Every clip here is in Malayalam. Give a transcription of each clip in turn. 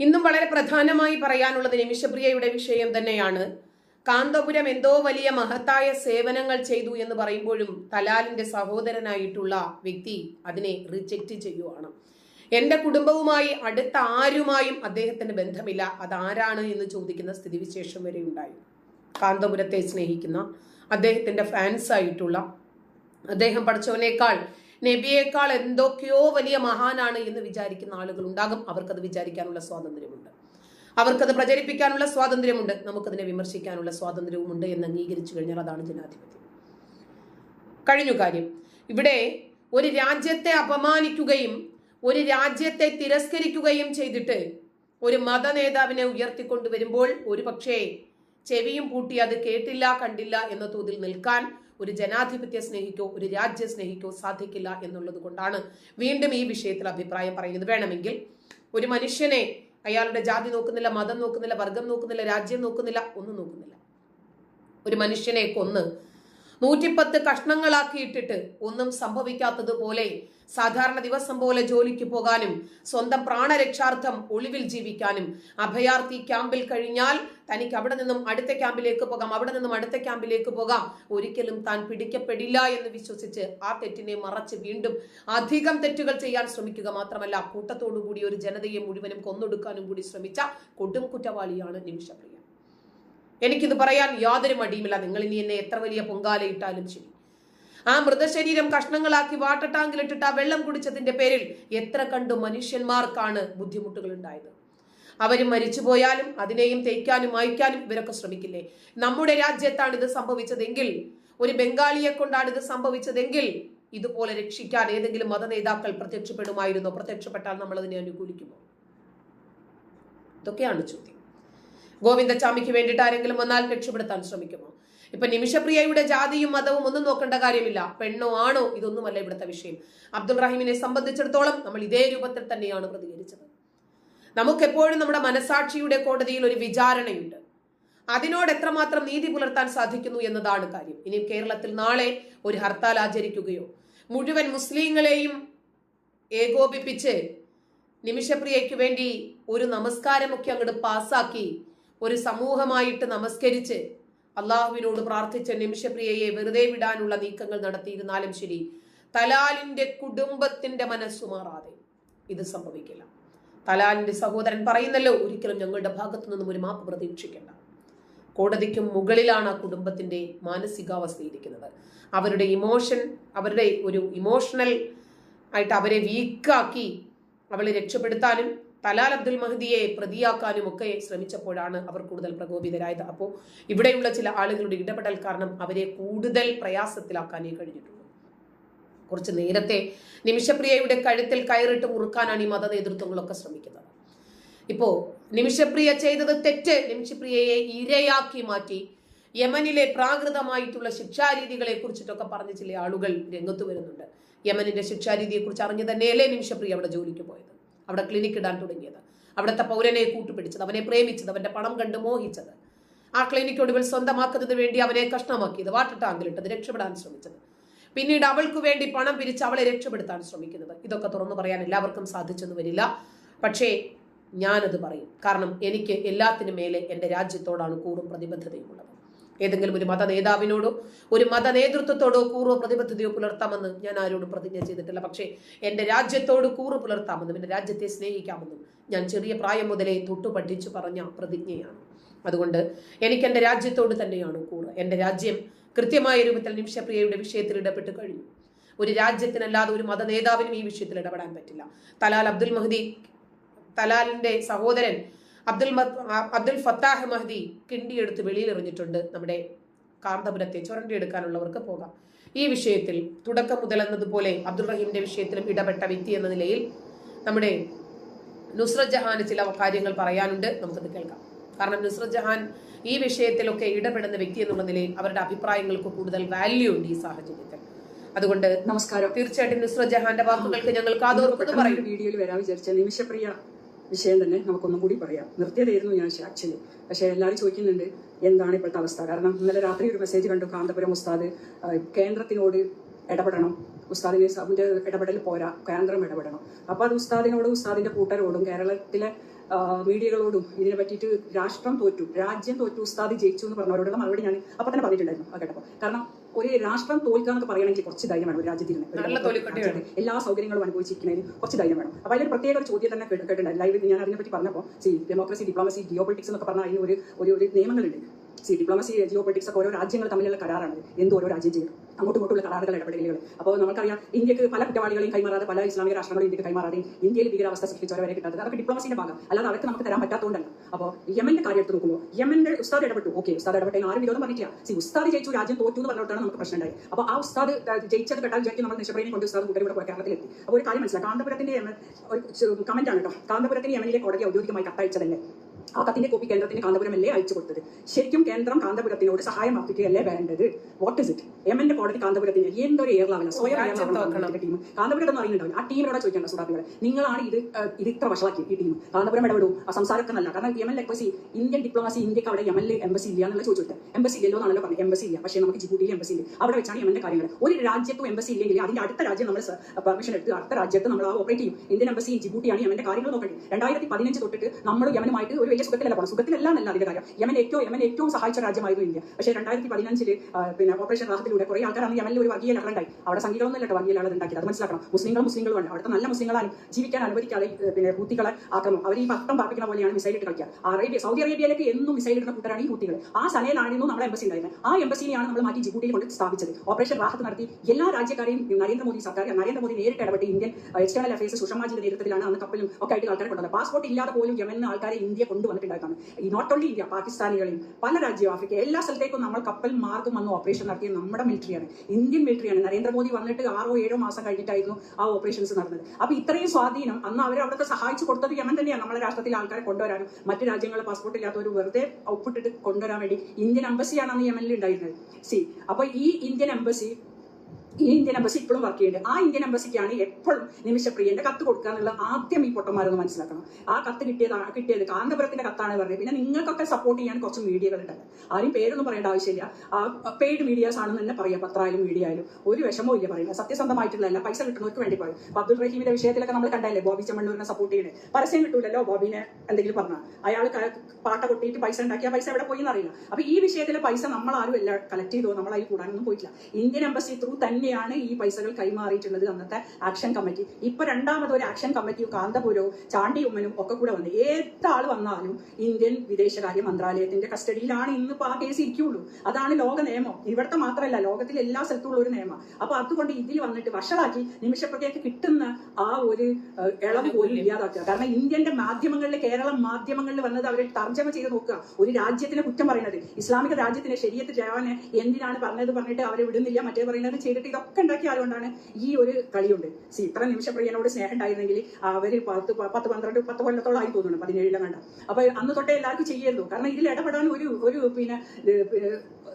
ഇന്നും വളരെ പ്രധാനമായി പറയാനുള്ളത് നിമിഷപ്രിയയുടെ വിഷയം തന്നെയാണ്. കാന്തപുരം എന്തോ വലിയ മഹത്തായ സേവനങ്ങൾ ചെയ്തു എന്ന് പറയുമ്പോഴും തലാലിന്റെ സഹോദരനായിട്ടുള്ള വ്യക്തി അതിനെ റിജക്റ്റ് ചെയ്യുവാണ്. എന്റെ കുടുംബവുമായി അടുത്ത ആരുമായും അദ്ദേഹത്തിന് ബന്ധമില്ല. അതാരാണ് എന്ന് ചോദിക്കുന്ന സ്ഥിതിവിശേഷം വരെ ഉണ്ടായി. കാന്തപുരത്തെ സ്നേഹിക്കുന്ന അദ്ദേഹത്തിന്റെ ഫാൻസ് ആയിട്ടുള്ള അദ്ദേഹം പഠിച്ചവനേക്കാൾ നബിയേക്കാൾ എന്തൊക്കെയോ വലിയ മഹാനാണ് എന്ന് വിചാരിക്കുന്ന ആളുകൾ ഉണ്ടാകും അവർക്കത് വിചാരിക്കാനുള്ള സ്വാതന്ത്ര്യമുണ്ട്. അവർക്കത് പ്രചരിപ്പിക്കാനുള്ള സ്വാതന്ത്ര്യമുണ്ട്. നമുക്കതിനെ വിമർശിക്കാനുള്ള സ്വാതന്ത്ര്യവുമുണ്ട് എന്ന് അംഗീകരിച്ചു കഴിഞ്ഞാൽ അതാണ് ജനാധിപത്യം. കഴിഞ്ഞു കാര്യം. ഇവിടെ ഒരു രാജ്യത്തെ അപമാനിക്കുകയും ഒരു രാജ്യത്തെ തിരസ്കരിക്കുകയും ചെയ്തിട്ട് ഒരു മത നേതാവിനെ ഉയർത്തിക്കൊണ്ടുവരുമ്പോൾ ഒരു പക്ഷേ ചെവിയും പൂട്ടി അത് കേട്ടില്ല കണ്ടില്ല എന്ന തോതിൽ നിൽക്കാൻ ഒരു ജനാധിപത്യ സ്നേഹിക്കോ ഒരു രാജ്യ സ്നേഹിക്കോ സാധിക്കില്ല എന്നുള്ളത് കൊണ്ടാണ് വീണ്ടും ഈ വിഷയത്തിൽ അഭിപ്രായം പറയുന്നത്. വേണമെങ്കിൽ ഒരു മനുഷ്യനെ അയാളുടെ ജാതി നോക്കുന്നില്ല മതം നോക്കുന്നില്ല വർഗം നോക്കുന്നില്ല രാജ്യം നോക്കുന്നില്ല ഒന്നും നോക്കുന്നില്ല. ഒരു മനുഷ്യനെ കൊന്ന് നൂറ്റിപ്പത്ത് കഷ്ണങ്ങളാക്കിയിട്ടിട്ട് ഒന്നും സംഭവിക്കാത്തതുപോലെ സാധാരണ ദിവസം പോലെ ജോലിക്ക് പോകാനും സ്വന്തം പ്രാണരക്ഷാർത്ഥം ഒളിവിൽ ജീവിക്കാനും അഭയാർത്ഥി ക്യാമ്പിൽ കഴിഞ്ഞാൽ തനിക്ക് അവിടെ നിന്നും അടുത്ത ക്യാമ്പിലേക്ക് പോകാം അവിടെ നിന്നും അടുത്ത ക്യാമ്പിലേക്ക് പോകാം. ഒരിക്കലും താൻ പിടിക്കപ്പെടില്ല എന്ന് വിശ്വസിച്ച് ആ തെറ്റിനെ മറച്ച് വീണ്ടും അധികം തെറ്റുകൾ ചെയ്യാൻ ശ്രമിക്കുക മാത്രമല്ല കൂട്ടത്തോടുകൂടി ഒരു ജനതയെ മുഴുവനും കൊന്നൊടുക്കാനും കൂടി ശ്രമിച്ച കൊടും കുറ്റവാളിയാണ് നിമിഷപ്രിയ. എനിക്കിത് പറയാൻ യാതൊരു മടിയുമില്ല. നിങ്ങൾ ഇനി എന്നെ എത്ര വലിയ പൊങ്കാലയിട്ടാലും ശരി. ആ മൃതശരീരം കഷ്ണങ്ങളാക്കി വാട്ടർ ടാങ്കിലിട്ടിട്ട് ആ വെള്ളം കുടിച്ചതിന്റെ പേരിൽ എത്ര കണ്ടു മനുഷ്യന്മാർക്കാണ് ബുദ്ധിമുട്ടുകൾ ഉണ്ടായത്. അവരും മരിച്ചു പോയാലും അതിനെയും തേക്കാനും മായ്ക്കാനും ഇവരൊക്കെ ശ്രമിക്കില്ലേ? നമ്മുടെ രാജ്യത്താണ് ഇത് സംഭവിച്ചതെങ്കിൽ ഒരു ബംഗാളിയെ കൊണ്ടാണ് ഇത് സംഭവിച്ചതെങ്കിൽ ഇതുപോലെ രക്ഷിക്കാൻ ഏതെങ്കിലും മത നേതാക്കൾ പ്രത്യക്ഷപ്പെടുമായിരുന്നോ? പ്രത്യക്ഷപ്പെട്ടാൽ നമ്മൾ അതിനെ അനുകൂലിക്കുമോ? ഇതൊക്കെയാണ് ചോദ്യം. ഗോവിന്ദച്ചാമിക്ക് വേണ്ടിയിട്ട് ആരെങ്കിലും വന്നാൽ രക്ഷപ്പെടുത്താൻ ശ്രമിക്കുമോ? ഇപ്പൊ നിമിഷപ്രിയയുടെ ജാതിയും മതവും ഒന്നും നോക്കേണ്ട കാര്യമില്ല. പെണ്ണോ ആണോ? ഇതൊന്നുമല്ല ഇവിടുത്തെ വിഷയം. അബ്ദുൾ റഹീമിനെ സംബന്ധിച്ചിടത്തോളം നമ്മൾ ഇതേ രൂപത്തിൽ തന്നെയാണ് പ്രതികരിച്ചത്. നമുക്കെപ്പോഴും നമ്മുടെ മനസാക്ഷിയുടെ കോടതിയിൽ ഒരു വിചാരണയുണ്ട്. അതിനോട് എത്രമാത്രം നീതി പുലർത്താൻ സാധിക്കുന്നു എന്നതാണ് കാര്യം. ഇനി കേരളത്തിൽ നാളെ ഒരു ഹർത്താൽ ആചരിക്കുകയോ മുഴുവൻ മുസ്ലിങ്ങളെയും ഏകോപിപ്പിച്ച് നിമിഷപ്രിയയ്ക്ക് വേണ്ടി ഒരു നമസ്കാരമൊക്കെ അങ്ങോട്ട് പാസ്സാക്കി ഒരു സമൂഹമായിട്ട് നമസ്കരിച്ച് അള്ളാഹുവിനോട് പ്രാർത്ഥിച്ച നിമിഷപ്രിയയെ വെറുതെ വിടാനുള്ള നീക്കങ്ങൾ നടത്തിയിരുന്നാലും ശരി തലാലിന്റെ കുടുംബത്തിന്റെ മനസ്സുമാറാതെ ഇത് സംഭവിക്കില്ല. തലാലിന്റെ സഹോദരൻ പറയുന്നല്ലോ ഒരിക്കലും ഞങ്ങളുടെ ഭാഗത്തു നിന്നും ഒരു മാപ്പ് പ്രതീക്ഷിക്കേണ്ട. കോടതിക്കും മുകളിലാണ് ആ കുടുംബത്തിന്റെ മാനസികാവസ്ഥ ഇരിക്കുന്നത് അവരുടെ ഇമോഷൻ അവരുടെ ഒരു ഇമോഷണൽ ആയിട്ട് അവരെ വീക്കാക്കി അവളെ രക്ഷപ്പെടുത്താനും തലാൽ അബ്ദുൽ മഹദിയെ പ്രതിയാക്കാനും ഒക്കെ ശ്രമിച്ചപ്പോഴാണ് അവർ കൂടുതൽ പ്രകോപിതരായത്. അപ്പോൾ ഇവിടെയുള്ള ചില ആളുകളുടെ ഇടപെടൽ കാരണം അവരെ കൂടുതൽ പ്രയാസത്തിലാക്കാനേ കഴിഞ്ഞിട്ടുള്ളൂ. കുറച്ച് നേരത്തെ നിമിഷപ്രിയയുടെ കഴുത്തിൽ കയറിട്ട് മുറുക്കാനാണ് ഈ മത നേതൃത്വങ്ങളൊക്കെ ശ്രമിക്കുന്നത്. ഇപ്പോ നിമിഷപ്രിയ ചെയ്തത് തെറ്റ്. നിമിഷപ്രിയയെ ഇരയാക്കി മാറ്റി യമനിലെ പ്രാകൃതമായിട്ടുള്ള ശിക്ഷാരീതികളെ കുറിച്ചിട്ടൊക്കെ പറഞ്ഞ് ചില ആളുകൾ രംഗത്ത് വരുന്നുണ്ട്. യമനിന്റെ ശിക്ഷാരീതിയെ കുറിച്ച് അറിഞ്ഞു തന്നെയല്ലേ നിമിഷപ്രിയ അവിടെ ജോലിക്ക് പോയത്? അവിടെ ക്ലിനിക്ക് ഇടാൻ തുടങ്ങിയത്. അവിടുത്തെ പൗരനെ കൂട്ടുപിടിച്ചത് അവനെ പ്രേമിച്ചത് അവന്റെ പണം കണ്ട് മോഹിച്ചത്. ആ ക്ലിനിക്ക് ഒടുവിൽ സ്വന്തമാക്കുന്നതിന് വേണ്ടി അവനെ കഷ്ണമാക്കിയത് വാട്ടർ ടാങ്കിലിട്ടത് രക്ഷപ്പെടാൻ ശ്രമിച്ചത്. പിന്നീട് അവൾക്ക് വേണ്ടി പണം പിരിച്ച് അവളെ രക്ഷപ്പെടുത്താൻ ശ്രമിക്കുന്നത്. ഇതൊക്കെ തുറന്നു പറയാൻ എല്ലാവർക്കും സാധിച്ചെന്ന് വരില്ല. പക്ഷേ ഞാനത് പറയും. കാരണം എനിക്ക് എല്ലാത്തിനും മേലെ എന്റെ രാജ്യത്തോടാണ് കൂറും പ്രതിബദ്ധതയും ഉള്ളത് ഏതെങ്കിലും ഒരു മത നേതാവിനോടോ ഒരു മത നേതൃത്വത്തോടോ കൂറോ പ്രതിബദ്ധതയോ പുലർത്താമെന്ന് ഞാൻ ആരോടും പ്രതിജ്ഞ ചെയ്തിട്ടില്ല. പക്ഷേ എന്റെ രാജ്യത്തോട് കൂറ് പുലർത്താമെന്നും എന്റെ രാജ്യത്തെ സ്നേഹിക്കാമെന്നും ഞാൻ ചെറിയ പ്രായം മുതലേ തൊട്ടു പഠിച്ചു പറഞ്ഞ പ്രതിജ്ഞയാണ്. അതുകൊണ്ട് എനിക്ക് എന്റെ രാജ്യത്തോട് തന്നെയാണ് കൂറ്. എന്റെ രാജ്യം കൃത്യമായ രൂപത്തിൽ നിമിഷപ്രിയയുടെ വിഷയത്തിൽ ഇടപെട്ട് കഴിഞ്ഞു. ഒരു രാജ്യത്തിനല്ലാതെ ഒരു മത നേതാവിനും ഈ വിഷയത്തിൽ ഇടപെടാൻ പറ്റില്ല. തലാൽ അബ്ദുൽ മഹദി തലാലിന്റെ സഹോദരൻ അബ്ദുൽ അബ്ദുൽ ഫത്താഹ് മഹദി കിണ്ടിയെടുത്ത് വെളിയിലെറിഞ്ഞിട്ടുണ്ട്. നമ്മുടെ കാന്തപുരത്തെ ചുരണ്ടിയെടുക്കാനുള്ളവർക്ക് പോകാം. ഈ വിഷയത്തിൽ തുടക്കം മുതൽ എന്നതുപോലെ അബ്ദുൾ റഹീമിന്റെ വിഷയത്തിലും ഇടപെട്ട വ്യക്തി എന്ന നിലയിൽ നമ്മുടെ നുസ്രത് ജഹാന് ചില കാര്യങ്ങൾ പറയാനുണ്ട്. നമുക്കത് കേൾക്കാം. കാരണം നുസ്രത് ജഹാൻ ഈ വിഷയത്തിലൊക്കെ ഇടപെടുന്ന വ്യക്തി എന്നുള്ള നിലയിൽ അവരുടെ അഭിപ്രായങ്ങൾക്ക് കൂടുതൽ വാല്യൂ ഉണ്ട് ഈ സാഹചര്യത്തിൽ. അതുകൊണ്ട് നമസ്കാരം. തീർച്ചയായിട്ടും നുസ്രത് ജഹാന്റെ വാക്കുകൾക്ക് ഞങ്ങൾ കാതോർക്കുന്നു പറയും. വീഡിയോയിൽ വരാൻ വിചാരിച്ച നിമിഷപ്രിയ വിഷയം തന്നെ നമുക്കൊന്നും കൂടി പറയാം. നിർത്തിയതായിരുന്നു ഞാൻ ആക്ച്വലി പക്ഷേ എല്ലാവരും ചോദിക്കുന്നുണ്ട് എന്താണ് ഇപ്പോഴത്തെ അവസ്ഥ? കാരണം ഇന്നലെ രാത്രി ഒരു മെസ്സേജ് കണ്ടു കാന്തപുരം ഉസ്താദ് കേന്ദ്രത്തിനോട് ഇടപെടണം. ഉസ്താദിനെ ഇടപെടൽ പോരാ കേന്ദ്രം ഇടപെടണം. അപ്പോൾ അത് ഉസ്താദിനോടും ഉസ്താദിന്റെ കൂട്ടരോടും കേരളത്തിലെ മീഡിയകളോടും ഇതിനെ പറ്റിയിട്ട് രാഷ്ട്രം തോറ്റു രാജ്യം തോറ്റു ഉസ്താദ് ജയിച്ചു എന്ന് പറഞ്ഞവരോടുള്ള മറുപടി ഞാൻ അപ്പൊ തന്നെ പറഞ്ഞിട്ടുണ്ടായിരുന്നു ആ കേട്ടപ്പോൾ കാരണം ഒരു രാഷ്ട്രം തോൽക്കുക എന്നൊക്കെ പറയണമെങ്കിൽ കുറച്ച് ധൈര്യം വേണം ഒരു രാജ്യത്തിന്. എല്ലാ സൗകര്യങ്ങളും അനുഭവിച്ചിരിക്കുന്നതിന് കുറച്ച് ധൈര്യം വേണം. അപ്പൊ അതിലൊരു പ്രത്യേക ഒരു ചോദ്യം തന്നെ കേട്ട് കേട്ടിട്ടുണ്ട്. ലൈവ് ഞാൻ അതിനെ പറ്റി പറഞ്ഞപ്പോൾ see democracy diplomacy geopolitics എന്നൊക്കെ പറഞ്ഞ അതിന് ഒരു ഒരു നിയമങ്ങളുണ്ട്. സി ഡിപ്ലോമസി ജിയോ പൊളിറ്റിക്സ് ഒക്കെ ഓരോ രാജ്യങ്ങൾ തമ്മിലുള്ള കരാറാണ്. എന്ത് ഓരോ രാജ്യം ചെയ്യും. അങ്ങോട്ടും ഇങ്ങോട്ടുള്ള കരാറുകൾ ഇടപെടലുകൾ അപ്പോൾ നമുക്കറിയാം ഇന്ത്യയ്ക്ക് പല കുറ്റവാളികളെയും കൈമാറാതെ പല ഇസ്ലാമിക രാഷ്ട്രങ്ങളും ഇന്ത്യയ്ക്ക് കൈമാറാതെ ഇന്ത്യയിൽ ഭീകരാവസ്ഥ സൃഷ്ടിച്ചവരെ കിട്ടാത്തത് അതൊക്കെ ഡിപ്ലോമസിന്റെ ഭാഗം. അല്ലാതെ അവർക്ക് നമുക്ക് തരാൻ പറ്റാത്തതുകൊണ്ടല്ല. അപ്പോൾ യമന്റെ കാര്യം എടുത്ത് നോക്കുമ്പോൾ യമന്റെ ഉസ്താദ് ഇടപെട്ടു. ഓക്കെ ഉസ്താദ് ഇടപെട്ടെ ആരും വിരോധം പറഞ്ഞിട്ടില്ല. സി ഉസ്താദ് ജയിച്ചു രാജ്യം തോറ്റു എന്ന് പറഞ്ഞിട്ടാണ് നമുക്ക് പ്രശ്നം ഉണ്ടായി അപ്പോൾ ആ ഉസ്താദ് ജയിച്ചത് കേട്ടാൽ വിചാരിക്കും നമ്മൾ നിശബ്രനെ കൊണ്ട് ഉസ്താദ് കൂട്ടർ ഇവിടെ കേരളത്തിലെത്തി അപ്പോൾ ഒരു കാര്യം മനസ്സിലാക്കാം കാന്തപുരത്തിന്റെ ഒരു കമന്റ് ആണ് കേട്ടോ. കാന്തപുരത്തിന് യമനിലെ കോടതി ഔദ്യോഗികമായി കത്തയച്ചതല്ലേ? ആ കത്തിന്റെ കോപ്പി കേന്ദ്രത്തിന് കാന്തപുരമല്ലേ അയച്ചു കൊടുത്തത്? ശരിക്കും കേന്ദ്രം കാന്തപുരത്തിനോട് സഹായം അർപ്പിക്കുകയല്ലേ വേണ്ടത്? വാട്ട് ഇസ് ഇറ്റ് എം എന്റെ കോടതി കാന്തപുരത്തിന് എന്തൊരു എയർ ലെവല സ്വയം ടീം കാന്തപുരം എന്ന് അറിയുന്നുണ്ടാവും ആ ടീമിനോട് ചോദിക്കേണ്ട സുഡാപ്പികളെ നിങ്ങളാണ് ഇത് ഇത് ഇത്ര വഷളാക്കി ഈ ടീം കാന്തപുരം ഇടപെടും. ആ സംസാരമൊക്കെ നല്ല കാരണം യമൻ എംബസി ഇന്ത്യൻ ഡിപ്ലോമസി ഇന്ത്യയ്ക്ക് അവിടെ യമനിൽ എംബസി ഇല്ല എന്നുള്ള ചോദിച്ചിട്ട് എംബസി ഇല്ലല്ലോ എന്നാണല്ലോ പറഞ്ഞത്. എംബസി ഇല്ല. പക്ഷേ നമുക്ക് ജിബൂട്ടിയിൽ എംബസി ഇല്ല. അവിടെ വെച്ചാണ് യമന്റെ കാര്യങ്ങൾ ഒരു രാജ്യത്തും എംബസി ഇല്ലെങ്കിൽ അതിന്റെ അടുത്ത രാജ്യം നമ്മൾ പെർമിഷൻ എടുത്ത് അടുത്ത രാജ്യത്ത് നമ്മൾ ആ ഓപ്പറേറ്റ് ചെയ്യും ഇന്ത്യൻ എംബസി ജിബൂട്ടിയാണ് യമന്റെ കാര്യങ്ങൾ നോക്കേണ്ടത് രണ്ടായിരത്തി പതിനഞ്ച് തൊട്ടിട്ട് നമ്മൾ യമനുമായിട്ട് ഒരു വലിയ സുഖത്തിലല്ല പോകണം സുഖത്തിലല്ല എന്നല്ല അതിന്റെ കാര്യം. യമൻ ഏറ്റവും യമൻ ഏറ്റവും സഹായിച്ച രാജ്യമായിരുന്നു ഇന്ത്യ. പക്ഷേ രണ്ടായിരത്തി പതിനഞ്ചിൽ പിന്നെ ഓപ്പറേഷൻ റാഹത്തിലൂടെ കുറെ ആൾക്കാരാണ് യമനിൽ ഒരു വർഗീയ ലഹറുണ്ടായി അവിടെ സംഘികളൊന്നും അല്ല വർഗീയ ലഹള ഉണ്ടാക്കിയത്. അത് മനസ്സിലാക്കണം. മുസ്ലിങ്ങളും ഉണ്ട്. അവിടുത്തെ നല്ല മുസ്ലിങ്ങളാണ്. ജീവിക്കാൻ അനുവദിക്കാതെ പിന്നെ ഹൂത്തികളെ ആക്രമം. അവർ ഈ പട്ടം പാർപ്പിക്കുന്ന പോലെയാണ് മിസൈൽ ഇട്ട് കളിക്കുക. അറേബ്യ സൗദി അറേബ്യയിലേക്ക് എന്നും മിസൈൽ ഇടുന്ന കൂട്ടരാണ് ഈ ഹൂത്തികൾ ആ സനയിലായിരുന്നു നമ്മുടെ എംബസി ഉണ്ടായിരുന്നത് ആ എംബസിനെയാണ് നമ്മൾ മാറ്റി ജിബൂട്ടിയിൽ കൊണ്ട് സ്ഥാപിച്ചത്. ഓപ്പറേഷൻ റാഹത്ത് നടത്തി എല്ലാ രാജ്യക്കാരെയും നരേന്ദ്രമോദി സർക്കാർ നരേന്ദ്രമോദി നേരിട്ട് ഇടപെട്ട് ഇന്ത്യൻ എക്സ്റ്റേണൽ അഫയേഴ്സ് സുഷമാജിന്റെ നേതൃത്വത്തിലാണ് അന്ന് കപ്പലും ഒക്കെ ആയിട്ട് ആൾക്കാരെ കൊണ്ടുവന്നത്. പാസ്പോർട്ട് ഇല്ലാതെ പോലും യമൻ ആൾക്കാരെ ഇന്ത്യ കൊണ്ടുവന്നിട്ടുണ്ടായിട്ടാണ് ഈ നോട്ട് ഓൺലി ഇന്ത്യ പാകിസ്ഥാനികളെയും പല രാജ്യവും ആഫ്രിക്ക എല്ലാ സ്ഥലത്തേക്കും നമ്മൾ കപ്പൽ മാർഗം വന്ന് ഓപ്പറേഷൻ നടത്തിയ നമ്മുടെ മിലിറ്ററിയാണ് ഇന്ത്യൻ മിലിറ്ററിയാണ് നരേന്ദ്രമോദി വന്നിട്ട് ആറോ ഏഴോ മാസം കഴിഞ്ഞിട്ടായിരുന്നു ആ ഓപ്പറേഷൻസ് നടന്നത്. അപ്പോൾ ഇത്രയും സ്വാധീനം അന്ന് അവർ അവിടുത്തെ സഹായിച്ചു കൊടുത്തത് യമൻ തന്നെയാണ്. നമ്മുടെ രാഷ്ട്രത്തിലെ ആൾക്കാരെ കൊണ്ടുവരാനും മറ്റു രാജ്യങ്ങളെ പാസ്പോർട്ട് ഇല്ലാത്തവർ വെറുതെ ഔട്ട്പുട്ട് കൊണ്ടുവരാൻ വേണ്ടി ഇന്ത്യൻ എംബസിയാണ് അന്ന് യമനിൽ ഉണ്ടായിരുന്നത്. സി അപ്പോൾ ഈ ഇന്ത്യൻ എംബസി ഈ ഇന്ത്യൻ എംബസി ഇപ്പോഴും വർക്ക് ചെയ്യുന്നുണ്ട്. ആ ഇന്ത്യൻ എംബസിക്കാണ് എപ്പോഴും നിമിഷപ്രിയന്റെ കത്ത് കൊടുക്കാനുള്ള ആദ്യം ഈ പൊട്ടന്മാരൊന്ന് മനസ്സിലാക്കണം. ആ കത്ത് കിട്ടിയത് കിട്ടിയത് കാന്തപുരത്തിന്റെ കത്താണ് പറഞ്ഞത് പിന്നെ നിങ്ങൾക്കൊക്കെ സപ്പോർട്ട് ചെയ്യാൻ കുറച്ച് മീഡിയകളുണ്ട് ആരും പേരൊന്നും പറയേണ്ട ആവശ്യമില്ല. ആ പെയ്ഡ് മീഡിയാസ് ആണെന്ന് തന്നെ പറയാം. പത്രമായാലും മീഡിയ ആയാലും. ഒരു വിഷമവും ഇല്ല പറയുന്നത്. സത്യസന്ധമായിട്ടുള്ളതല്ല പൈസ കിട്ടുന്നവർക്ക് വേണ്ടി ഇപ്പൊ അബ്ദുൾ റഹീമിന്റെ വിഷയത്തിലൊക്കെ നമ്മൾ കണ്ടല്ലേ ബോബി ചെമ്മണ്ണൂരിനെ സപ്പോർട്ട് ചെയ്യുന്നത് പരസ്യം കിട്ടൂലല്ലോ ബോബിനെ എന്തെങ്കിലും പറഞ്ഞാൽ അയാൾ പാട്ട കൊട്ടിയിട്ട് പൈസ ഉണ്ടാക്കിയ പൈസ എവിടെ പോയി എന്നറിയില്ല. അപ്പൊ ഈ വിഷയത്തിലെ പൈസ നമ്മൾ ആരും എല്ലാം കളക്ട് ചെയ്തോ? നമ്മൾ അതിൽ കൂടാനൊന്നും പോയിട്ടില്ല. ഇന്ത്യൻ എംബസി ത്രൂ തന്നെയാണ് ഈ പൈസകൾ കൈമാറിയിട്ടുള്ളത് അന്നത്തെ ആക്ഷൻ കമ്മിറ്റി ഇപ്പൊ രണ്ടാമത് ഒരു ആക്ഷൻ കമ്മിറ്റിയും കാന്തപുരവും ചാണ്ടി ഉമ്മനും ഒക്കെ കൂടെ വന്ന് ഏതാൾ വന്നാലും ഇന്ത്യൻ വിദേശകാര്യ മന്ത്രാലയത്തിന്റെ കസ്റ്റഡിയിലാണ് ഇന്നിപ്പോ ആ കേസ് ഇരിക്കുള്ളൂ. അതാണ് ലോക നിയമം. ഇവിടുത്തെ മാത്രമല്ല ലോകത്തിലെ എല്ലാ സ്ഥലത്തുള്ള ഒരു നിയമം. അപ്പൊ അതുകൊണ്ട് ഇതിൽ വന്നിട്ട് വഷളാക്കി നിമിഷപ്രത്യേക കിട്ടുന്ന ആ ഒരു ഇളവ് പോലും ഇല്ലാതാക്കുക. കാരണം ഇന്ത്യന്റെ മാധ്യമങ്ങളിൽ കേരളം മാധ്യമങ്ങളിൽ വന്നത് അവർ തർജമ ചെയ്ത് നോക്കുക. ഒരു രാജ്യത്തിനെ കുറ്റം പറയുന്നത്. ഇസ്ലാമിക രാജ്യത്തിന് ശരിയത്ത് ജവാന് എന്തിനാണ് പറഞ്ഞത് പറഞ്ഞിട്ട് അവരെ വിടുന്നില്ല മറ്റേ പറയുന്നത് ചെയ്തിട്ട് ഇതൊക്കെ ഉണ്ടാക്കിയ ആളുകൊണ്ടാണ് ഈ ഒരു കളിയുണ്ട്. സി ഇത്ര നിമിഷപ്രിയനോട് സ്നേഹം ഉണ്ടായിരുന്നെങ്കിൽ അവർ പത്ത് പത്ത് പന്ത്രണ്ട് പത്ത് കൊല്ലത്തോളം ആയി തോന്നുന്നു പതിനേഴിലെ കണ്ട. അപ്പൊ അന്ന് തൊട്ടേ എല്ലാവർക്കും ചെയ്യായിരുന്നു കാരണം ഇതിൽ ഇടപെടാൻ ഒരു ഒരു പിന്നെ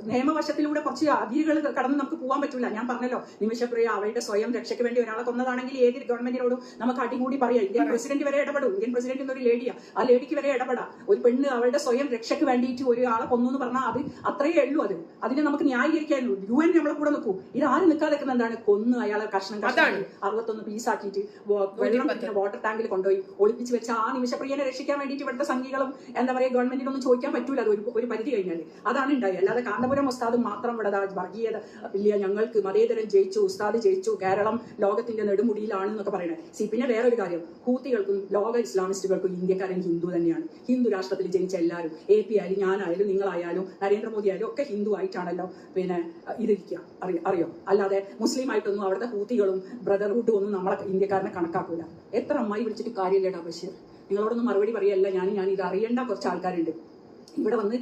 നിയമവശത്തിലൂടെ കുറച്ച് അതിരുകൾ കടന്ന് നമുക്ക് പോകാൻ പറ്റില്ല ഞാൻ പറഞ്ഞല്ലോ നിമിഷപ്രിയ അവരുടെ സ്വയം രക്ഷയ്ക്ക് വേണ്ടി ഒരാളെ കൊന്നതാണെങ്കിൽ ഏത് ഗവൺമെന്റിനോടും നമുക്ക് അടികൂടി പറയാം. ഇന്ത്യൻ പ്രസിഡന്റ് വരെ ഇടപെടും. ഇന്ത്യൻ പ്രസിഡന്റ് എന്നൊരു ലേഡിയാ. ആ ലേഡിക്ക് വരെ ഇടപെടാം. ഒരു പെണ്ണ് അവളുടെ സ്വയം രക്ഷയ്ക്ക് വേണ്ടിയിട്ട് ഒരാളെ കൊന്നു എന്ന് പറഞ്ഞാൽ അത് അത്രയേ ഉള്ളൂ അത്. അതിനെ നമുക്ക് ന്യായീകരിക്കാനുള്ളൂ. യു എൻ നമ്മളെ കൂടെ നിൽക്കൂ. ഇത് ആരും നിൽക്കാതെ നിൽക്കുന്ന എന്താണ് കൊന്ന് അയാളെ കഷ്ണം. കഷ്ണം അറുപത്തൊന്ന് പീസാക്കിയിട്ട് വെള്ളം പിന്നെ വാട്ടർ ടാങ്കിൽ കൊണ്ടുപോയി ഒളിപ്പിച്ച് വെച്ച ആ നിമിഷപ്രിയനെ രക്ഷിക്കാൻ വേണ്ടിയിട്ട് ഇവിടുത്തെ സംഘികളും എന്താ പറയുക ഗവൺമെന്റിനൊന്നും ചോദിക്കാൻ പറ്റൂല. അത് ഒരു പരിധി കഴിഞ്ഞാൽ അതാണ് ഉണ്ടായത്. അല്ലാതെ കാന്തപുരം ഉസ്താദും മാത്രം ഇവിടെ വർഗീയത ഇല്ല ഞങ്ങൾക്ക് മതേതരം ജയിച്ചു ഉസ്താദ് ജയിച്ചു കേരളം ലോകത്തിന്റെ നെടുമുടിയിലാണ് എന്നൊക്കെ പറയുന്നത് സി പിന്നെ വേറൊരു കാര്യം. ഹൂത്തികൾക്കും ലോക ഇസ്ലാമിസ്റ്റുകൾക്കും ഇന്ത്യക്കാരൻ ഹിന്ദു തന്നെയാണ്. ഹിന്ദു രാഷ്ട്രത്തിൽ ജനിച്ച എല്ലാവരും എ പി ആയാലും ഞാനായാലും നിങ്ങളായാലും നരേന്ദ്രമോദി ആയാലും ഒക്കെ ഹിന്ദു ആയിട്ടാണല്ലോ പിന്നെ ഇതിരിക്കുക അറിയോ? അറിയോ മുസ്ലിം ആയിട്ടൊന്നും അവിടുത്തെ ഹൂത്തികളും ബ്രദർഹുഡും ഒന്നും നമ്മളെ ഇന്ത്യക്കാരനെ കണക്കാക്കൂല. എത്ര അമ്മായി വിളിച്ചിട്ട് കാര്യമില്ലടാ ബഷീർ? നിങ്ങളോടൊന്നും മറുപടി പറയല്ല. ഞാൻ ഞാൻ ഇത് അറിയേണ്ട കുറച്ച് ആൾക്കാരുണ്ട്. ഇവിടെ വന്ന്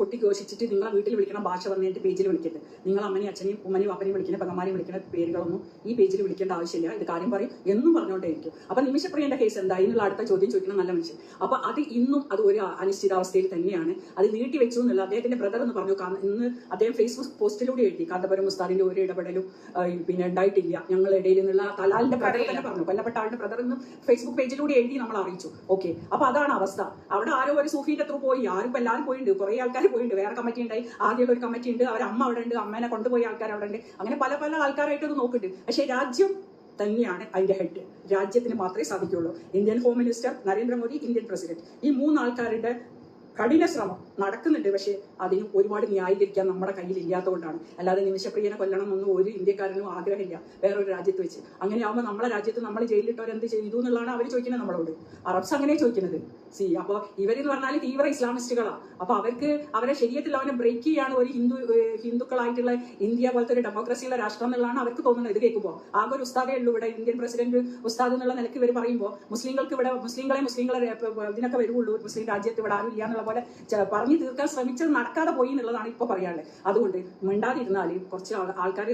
കുട്ടി ഘോഷിച്ചിട്ട് നിങ്ങളെ വീട്ടിൽ വിളിക്കണം ഭാഷ പറഞ്ഞിട്ട് പേജിൽ വിളിക്കരുത്. നിങ്ങൾ അമ്മനെയും അച്ഛനെയും ഉമ്മനെയും അപ്പനെയും വിളിക്കുന്ന പെങ്ങന്മാരെയും വിളിക്കുന്ന പേരുകളൊന്നും ഈ പേജിൽ വിളിക്കേണ്ട ആവശ്യമില്ല. ഇത് കാര്യം പറയും. എന്നും പറഞ്ഞുകൊണ്ടേയിരിക്കും. അപ്പൊ നിമിഷപ്രിയന്റെ കേസ് എന്തായി എന്നുള്ള അടുത്ത ചോദ്യം ചോദിക്കണം നല്ല മനുഷ്യൻ. അപ്പൊ അത് ഇന്നും അത് ഒരു അനിശ്ചിതാവസ്ഥയിൽ തന്നെയാണ്. അത് നീട്ടി വെച്ചു എന്നുള്ള അദ്ദേഹത്തിന്റെ ബ്രദർ എന്ന് പറഞ്ഞു ഇന്ന് അദ്ദേഹം ഫേസ്ബുക്ക് പോസ്റ്റിലൂടെ എഴുതി. കാന്തപുരം മുസ്താദിന്റെ ഒരു ഇടപെടലും പിന്നെ ഉണ്ടായിട്ടില്ല. ഞങ്ങളുടെ ഇടയിൽ നിന്നുള്ള തലാലിന്റെ ബ്രദർ തന്നെ പറഞ്ഞു. കൊല്ലപ്പെട്ട ആളുടെ ബ്രദർ എന്ന് ഫേസ്ബുക്ക് പേജിലൂടെ എഴുതി നമ്മൾ അറിയിച്ചു ഓക്കെ അപ്പൊ അതാണ് അവസ്ഥ. അവിടെ ആരോ ഒരു സൂഫിന്റെ ത്രൂ പോയി ആരും ഇപ്പം എല്ലാവരും പോയിട്ടുണ്ട് കുറേ ആൾക്കാർ പോയിട്ടുണ്ട് വേറെ കമ്മിറ്റി ഉണ്ടായി ആദ്യമുള്ള ഒരു കമ്മിറ്റി ഉണ്ട് അവർ അമ്മ അവിടെ ഉണ്ട് അമ്മേനെ കൊണ്ടുപോയി ആൾക്കാർ അവിടെ ഉണ്ട് അങ്ങനെ പല പല ആൾക്കാരായിട്ട് ഇത് നോക്കുന്നുണ്ട് പക്ഷേ രാജ്യം തന്നെയാണ് അതിന്റെ ഹെഡ് രാജ്യത്തിന് മാത്രമേ സാധിക്കുകയുള്ളൂ Indian home minister Narendra Modi Indian president ഈ മൂന്നാൾക്കാരുടെ കഠിന ശ്രമം നടക്കുന്നുണ്ട്. പക്ഷേ അതിനും ഒരുപാട് ന്യായീകരിക്കാൻ നമ്മുടെ കയ്യിൽ ഇല്ലാത്തതുകൊണ്ടാണ് അല്ലാതെ നിമിഷപ്രിയനെ കൊല്ലണം എന്നൊന്നും ഒരു ഇന്ത്യക്കാരനും ആഗ്രഹമില്ല. വേറൊരു രാജ്യത്ത് വെച്ച്. അങ്ങനെ ആകുമ്പോൾ നമ്മളെ രാജ്യത്ത് നമ്മൾ ജയിലിലിട്ടവർ എന്ത് ചെയ്തു എന്നുള്ളതാണ് അവർ ചോദിക്കുന്നത് നമ്മളോട്. അറബ്സ് അങ്ങനെ ചോദിക്കുന്നത്. സി അപ്പോൾ ഇവരെന്ന് പറഞ്ഞാൽ തീവ്ര ഇസ്ലാമിസ്റ്റുകളാണ് അപ്പോൾ അവർക്ക് അവരെ ശരീരത്തിൽ അവനെ ബ്രേക്ക് ചെയ്യാണ് ഒരു ഹിന്ദു ഹിന്ദുക്കളായിട്ടുള്ള ഇന്ത്യ പോലത്തെ ഒരു ഡെമോക്രസിയുള്ള രാഷ്ട്രം എന്നുള്ളതാണ് അവർക്ക് തോന്നുന്നത്. ഇത് കേൾക്കുമ്പോൾ ആകെ ഒരു ഉസ്താദേ ഉള്ളൂ ഇവിടെ. ഇന്ത്യൻ പ്രസിഡന്റ് ഉസ്താദ് എന്നുള്ള നിലയ്ക്ക് ഇവർ പറയുമ്പോൾ മുസ്ലിങ്ങൾക്ക് ഇവിടെ മുസ്ലിങ്ങളെ മുസ്ലിങ്ങളെ ഇതിനൊക്കെ വരുള്ളൂ മുസ്ലിം രാജ്യത്ത് ഇവിടെ ആരും ഇല്ല എന്നുള്ള പോലെ പറഞ്ഞു തീർക്കാൻ ശ്രമിച്ചത് നടക്കാതെ പോയി എന്നുള്ളതാണ് ഇപ്പൊ പറയാനുള്ളത്. അതുകൊണ്ട് മിണ്ടാതിരുന്നാൽ കുറച്ച് ആൾക്കാർ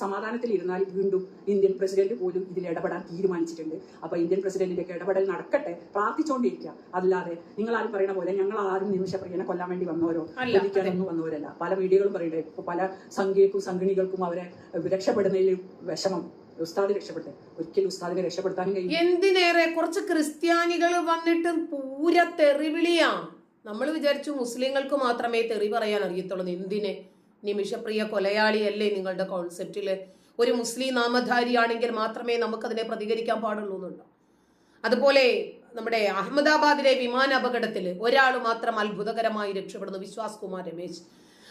സമാധാനത്തിൽ ഇരുന്നാൽ വീണ്ടും ഇന്ത്യൻ പ്രസിഡന്റ് പോലും ഇതിൽ ഇടപെടാൻ തീരുമാനിച്ചിട്ടുണ്ട്. അപ്പൊ ഇന്ത്യൻ പ്രസിഡന്റിന്റെ ഇടപെടൽ നടക്കട്ടെ പ്രാർത്ഥിച്ചുകൊണ്ടിരിക്കുക അല്ലാതെ നിങ്ങൾ ആരും പറയുന്ന പോലെ ഞങ്ങൾ ആരും നിമിഷപ്രിയനെ കൊല്ലാൻ വേണ്ടി വന്നവരോ അല്ല, വന്നവരല്ല. പല മീഡിയകളും പറയണ്ടേ. ഇപ്പൊ പല സംഖ്യക്കും സംഘിണികൾക്കും അവരെ രക്ഷപ്പെടുന്നതിൽ വിഷമം. ഉസ്താദ് രക്ഷപ്പെട്ടെ ഒരിക്കലും ഉസ്താദിനെ രക്ഷപ്പെടുത്താനും കഴിയും എന്തിനേറെ? കുറച്ച് ക്രിസ്ത്യാനികൾ വന്നിട്ട് പൂര തെറിവിളിയാ. നമ്മൾ വിചാരിച്ചു മുസ്ലിങ്ങൾക്ക് മാത്രമേ തെറി പറയാൻ അറിയത്തുള്ളൂ. എന്തിനെ? നിമിഷപ്രിയ കൊലയാളിയല്ലേ നിങ്ങളുടെ കോൺസെപ്റ്റിൽ ഒരു മുസ്ലിം നാമധാരിയാണെങ്കിൽ മാത്രമേ നമുക്കതിനെ പ്രതികരിക്കാൻ പാടുള്ളൂ എന്നുണ്ടോ? അതുപോലെ നമ്മുടെ അഹമ്മദാബാദിലെ വിമാന അപകടത്തിൽ ഒരാൾ മാത്രം അത്ഭുതകരമായി രക്ഷപ്പെടുന്നു. വിശ്വാസ് കുമാർ രമേശ്.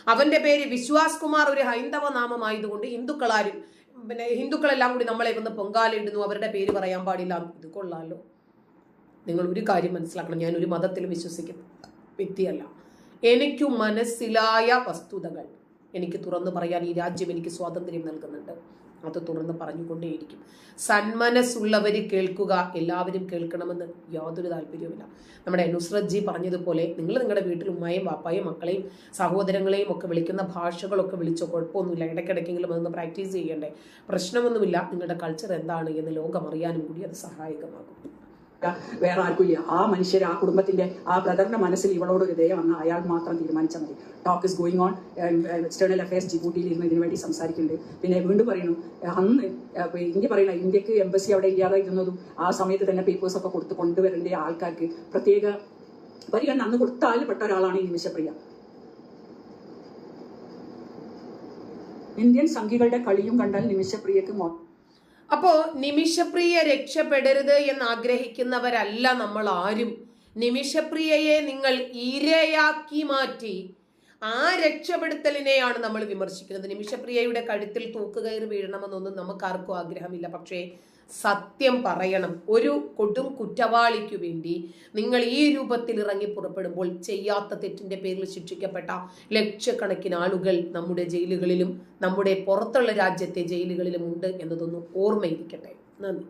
അവന്റെ പേര് വിശ്വാസ് കുമാർ ഒരു ഹൈന്ദവ നാമമായതുകൊണ്ട് ഹിന്ദുക്കളാരും പിന്നെ ഹിന്ദുക്കളെല്ലാം കൂടി നമ്മളെ വന്ന് പൊങ്കാലിടുന്നു. അവരുടെ പേര് പറയാൻ പാടില്ല. ഇത് കൊള്ളാലോ. നിങ്ങൾ ഒരു കാര്യം മനസ്സിലാക്കണം. ഞാൻ ഒരു മതത്തിൽ വിശ്വസിക്കുന്ന വ്യക്തിയല്ല എനിക്കു മനസ്സിലായ വസ്തുതകൾ. എനിക്ക് തുറന്നു പറയാൻ ഈ രാജ്യം എനിക്ക് സ്വാതന്ത്ര്യം നൽകുന്നുണ്ട്. അത് തുറന്ന് പറഞ്ഞുകൊണ്ടേയിരിക്കും. സന്മനസ്സുള്ളവർ കേൾക്കുക എല്ലാവരും കേൾക്കണമെന്ന് യാതൊരു താല്പര്യവുമില്ല. നമ്മുടെ നുസ്രത് ജി പറഞ്ഞതുപോലെ നിങ്ങൾ നിങ്ങളുടെ വീട്ടിൽ ഉമ്മയും വാപ്പായും മക്കളെയും സഹോദരങ്ങളെയും ഒക്കെ വിളിക്കുന്ന ഭാഷകളൊക്കെ വിളിച്ചോ കുഴപ്പമൊന്നുമില്ല. ഇടയ്ക്കിടയ്ക്കെങ്കിലും അതൊന്ന് പ്രാക്ടീസ് ചെയ്യണ്ടേ? പ്രശ്നമൊന്നുമില്ല. നിങ്ങളുടെ കൾച്ചർ എന്താണ് എന്ന് ലോകം അറിയാനും കൂടി അത് സഹായകമാകും. വേറെ ആർക്കും ഇല്ല. ആ മനുഷ്യർ ആ കുടുംബത്തിന്റെ ആ ബ്രദറിന്റെ മനസ്സിൽ ഇവളോട് ഒരു വന്ന അയാൾ മാത്രം തീരുമാനിച്ചാൽ മതി. Talk is going on external affairs ജിബൂട്ടിയിൽ ഇരുന്ന് ഇതിനു വേണ്ടി സംസാരിക്കുന്നുണ്ട്. പിന്നെ വീണ്ടും പറയുന്നു അന്ന് ഇന്ത്യ പറയണ ഇന്ത്യയ്ക്ക് എംബസി അവിടെ ഇല്ലാതായിരുന്നതും ആ സമയത്ത് തന്നെ പേപ്പേഴ്സ് ഒക്കെ കൊടുത്ത് കൊണ്ടുവരേണ്ട ആൾക്കാർക്ക് പ്രത്യേക പരിഗണന അന്ന് കൊടുത്താൽ പെട്ട ഒരാളാണ് ഈ നിമിഷപ്രിയ. ഇന്ത്യൻ സംഘികളുടെ കളിയും കണ്ടാൽ നിമിഷപ്രിയക്ക് മോ അപ്പോ നിമിഷപ്രിയ രക്ഷപ്പെടരുത് എന്ന് ആഗ്രഹിക്കുന്നവരല്ല നമ്മൾ ആരും നിമിഷപ്രിയയെ നിങ്ങൾ ഇരയാക്കി മാറ്റി ആ രക്ഷപ്പെടുത്തലിനെയാണ് നമ്മൾ വിമർശിക്കുന്നത്. നിമിഷപ്രിയയുടെ കഴുത്തിൽ തൂക്കുകയറി വീഴണമെന്നൊന്നും നമുക്കാർക്കും ആഗ്രഹമില്ല. പക്ഷേ സത്യം പറയണം. ഒരു കൊടും കുറ്റവാളിക്കു വേണ്ടി നിങ്ങൾ ഈ രൂപത്തിൽ ഇറങ്ങി പുറപ്പെടുമ്പോൾ ചെയ്യാത്ത തെറ്റിന്റെ പേരിൽ ശിക്ഷിക്കപ്പെട്ട ലക്ഷക്കണക്കിന് ആളുകൾ നമ്മുടെ ജയിലുകളിലും നമ്മുടെ പുറത്തുള്ള രാജ്യത്തെ ജയിലുകളിലും ഉണ്ട് എന്നതൊന്നും ഓർമ്മയിരിക്കട്ടെ നന്ദി.